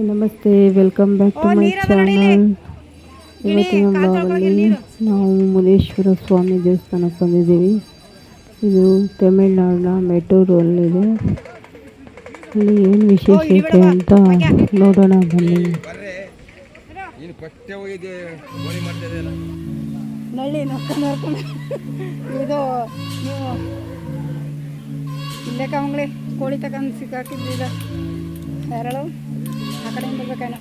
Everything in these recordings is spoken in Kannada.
ಹಾಯ್ ನಮಸ್ತೆ welcome back to my channel ಇವತ್ತಿನ ಬ್ಲಾಗಲ್ಲಿ ನಾವು ಮುನೇಶ್ವರ ಸ್ವಾಮಿ ದೇವಸ್ಥಾನಕ್ಕೆ ಬಂದಿದ್ದೀವಿ. ಇದು ತಮಿಳ್ನಾಡಿನ ಮೆಟೂರಲ್ಲಿದೆ ಅಲ್ಲಿ ಏನು ವಿಶೇಷ ಐತೆ ಅಂತ ನೋಡೋಣ ಬನ್ನಿ. ನಳ್ಳಿ ನೋಡ್ಕೊಂಡು ಇದು ನೀವು ಇಲ್ಲೇ ಕಾಮಂಗ್ಳಿ ಕೋಳಿ ತಗೊಂಡು ಸಿಕ್ಕಾಕಿದ್ವಿ ಈಗ. ಯಾರಳು? അക്കടെ വെക്കാനോ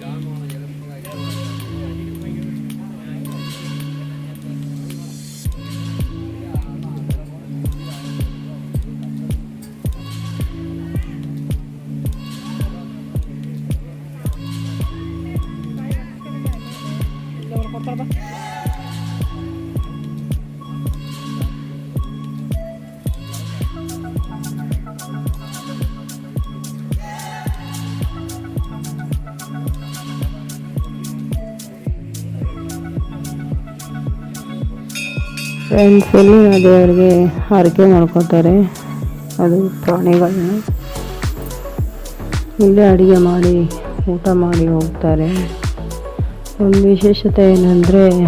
Gracias. ಫ್ರೆಂಡ್ಸ್ ಎಲ್ಲಿನ ದೇವರಿಗೆ ಹರಕೆ ಮಾಡ್ಕೊತಾರೆ. ಅದು ಪ್ರಾಣಿಗಳನ್ನ. ಇಲ್ಲೇ ಅಡುಗೆ ಮಾಡಿ, ಊಟ ಮಾಡಿ ಹೋಗ್ತಾರೆ. ಒಂದು ವಿಶೇಷತೆ ಏನಂದರೆ,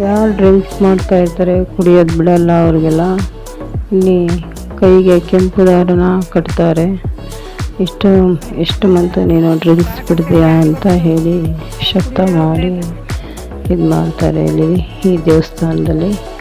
ಯಾರು ಡ್ರಿಂಕ್ಸ್ ಮಾಡ್ತಾ ಇರ್ತಾರೆ ಕುಡಿಯೋದು ಬಿಡಲ್ಲ ಅವ್ರಿಗೆಲ್ಲ. ಇಲ್ಲಿ ಕೈಗೆ ಕೆಂಪು ದಾರನ ಕಟ್ತಾರೆ. ಇಷ್ಟು, ಎಷ್ಟು ಮಂತ್ ನೀನು ಡ್ರಿಂಕ್ಸ್ ಬಿಡ್ತೀಯಾ ಅಂತ ಹೇಳಿ, ಶಬ್ದ ಮಾಡಿ ಇದು ಮಾಡ್ತಾರೆ ಇಲ್ಲಿ ಈ ದೇವಸ್ಥಾನದಲ್ಲಿ.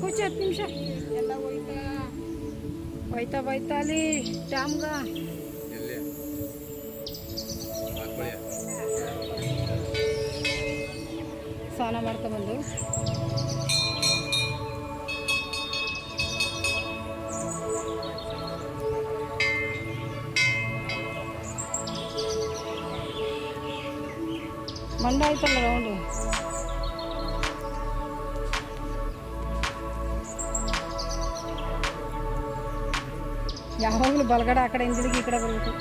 ಕೂಚು ಹತ್ತು ನಿಮಿಷ. ಎಲ್ಲ ಹೋಯ್ತಾ? ಹೋಯ್ತಾ ಹೋಯ್ತಾ ಅಲ್ಲಿ ಡ್ಯಾಮ್ಗ? ಸ್ನಾನ ಮಾಡ್ಕೊಬಂದು ಮಂಡ ಆಯ್ತಲ್ಲ ರೌಂಡು ಯಾವಾಗಲೂ ಬಲಗಡೆ ಆ ಕಡೆ ಹಿಂದಿರುಗಿ ಈ ಕಡೆ ಬರಬೇಕು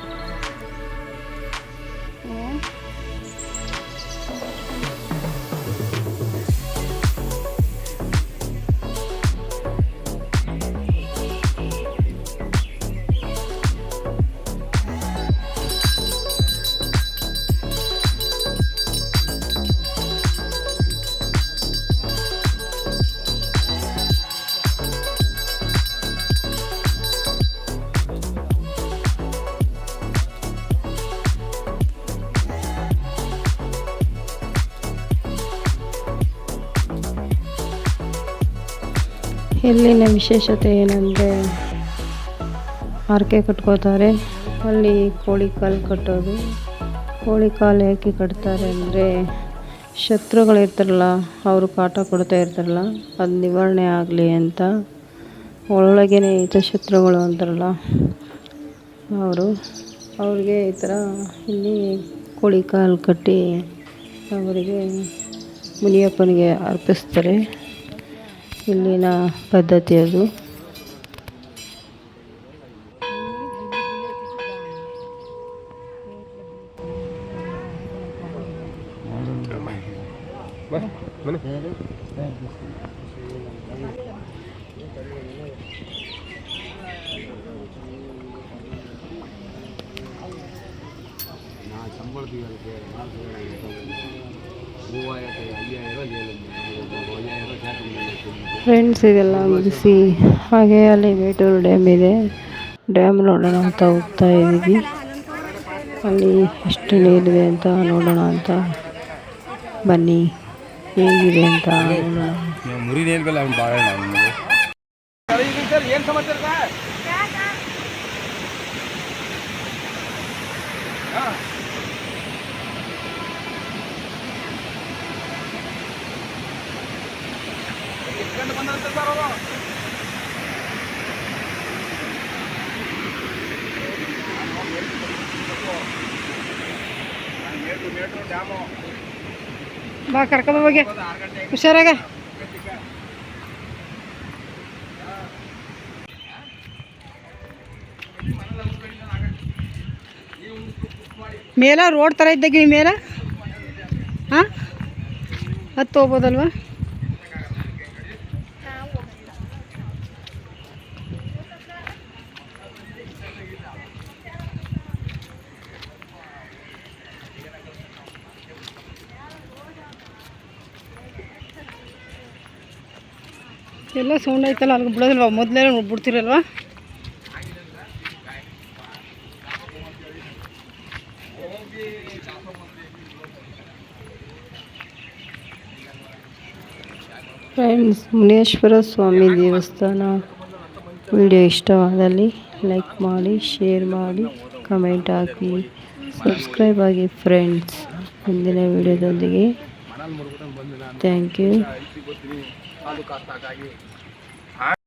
ಇಲ್ಲಿನ ವಿಶೇಷತೆ ಏನಂದರೆ ಹರಕೆ ಕಟ್ಕೋತಾರೆ. ಅಲ್ಲಿ ಕೋಳಿ ಕಾಲು ಕಟ್ಟೋದು. ಕೋಳಿ ಕಾಲು ಯಾಕೆ ಕಟ್ತಾರೆ ಅಂದರೆ ಶತ್ರುಗಳಿರ್ತಾರಲ್ಲ ಅವರು ಕಾಟ ಕೊಡ್ತಾ ಇರ್ತಾರಲ್ಲ, ಅದು ನಿವಾರಣೆ ಆಗಲಿ ಅಂತ. ಒಳಗೇನೆ ಈತ ಶತ್ರುಗಳು ಅಂತಾರಲ್ಲ ಅವರು. ಅವ್ರಿಗೆ ಈ ಥರ ಇಲ್ಲಿ ಕೋಳಿ ಕಾಲು ಕಟ್ಟಿ ಅವರಿಗೆ ಮುನಿಯಪ್ಪನಿಗೆ ಅರ್ಪಿಸ್ತಾರೆ. ಇಲ್ಲಿನ ಪದ್ಧತಿ ಅದು. ಬಾ ಫ್ರೆಂಡ್ಸ್ ಇದೆಲ್ಲ ಮುಗಿಸಿ ಹಾಗೆ ಅಲ್ಲಿ ಬೇಟೂರು ಡ್ಯಾಮ್ ಇದೆ. ಡ್ಯಾಮ್ ನೋಡೋಣ ಅಂತ ಹೋಗ್ತಾ ಇದ್ದೀವಿ. ಅಲ್ಲಿ ಎಷ್ಟು ನೀರಿದೆ ಅಂತ ನೋಡೋಣ ಅಂತ. ಬನ್ನಿ ಹೇಗಿದೆ ಅಂತ ನೋಡೋಣ. ಮುರಿ ನೇಲ್ಗಲ್ಲ ಅವ್ನು ಭಾಳ ಏನು ಸಮಾಚಾರ ಬಾ ಕರ್ಕೊಂಡು ಹೋಗಿ. ಹುಷಾರಾಗ. ಮೇಲ ರೋಡ್ ಥರ ಇದ್ದಾಗ ಮೇಲ? ಹಾಂ ಹತ್ತು ಹೋಗ್ಬೋದಲ್ವಾ? ಎಲ್ಲ ಸೌಂಡ್ ಆಯ್ತಲ್ಲ ಅಲ್ಲಿಗೆ ಬಿಡೋದಿಲ್ವಾ? ಮೊದಲೇ ಬಿಡ್ತಿರಲ್ವಾ? ಫ್ರೆಂಡ್ಸ್ ಮುನೇಶ್ವರ ಸ್ವಾಮಿ ದೇವಸ್ಥಾನ. ವಿಡಿಯೋ ಇಷ್ಟವಾದಲ್ಲಿ ಲೈಕ್ ಮಾಡಿ ಶೇರ್ ಮಾಡಿ ಕಮೆಂಟ್ ಹಾಕಿ. ಸಬ್ಸ್ಕ್ರೈಬ್ ಆಗಿ ಫ್ರೆಂಡ್ಸ್ ಮುಂದಿನ ವಿಡಿಯೋದೊಂದಿಗೆ. ಥ್ಯಾಂಕ್ ಯು ताल्लुकात का ये।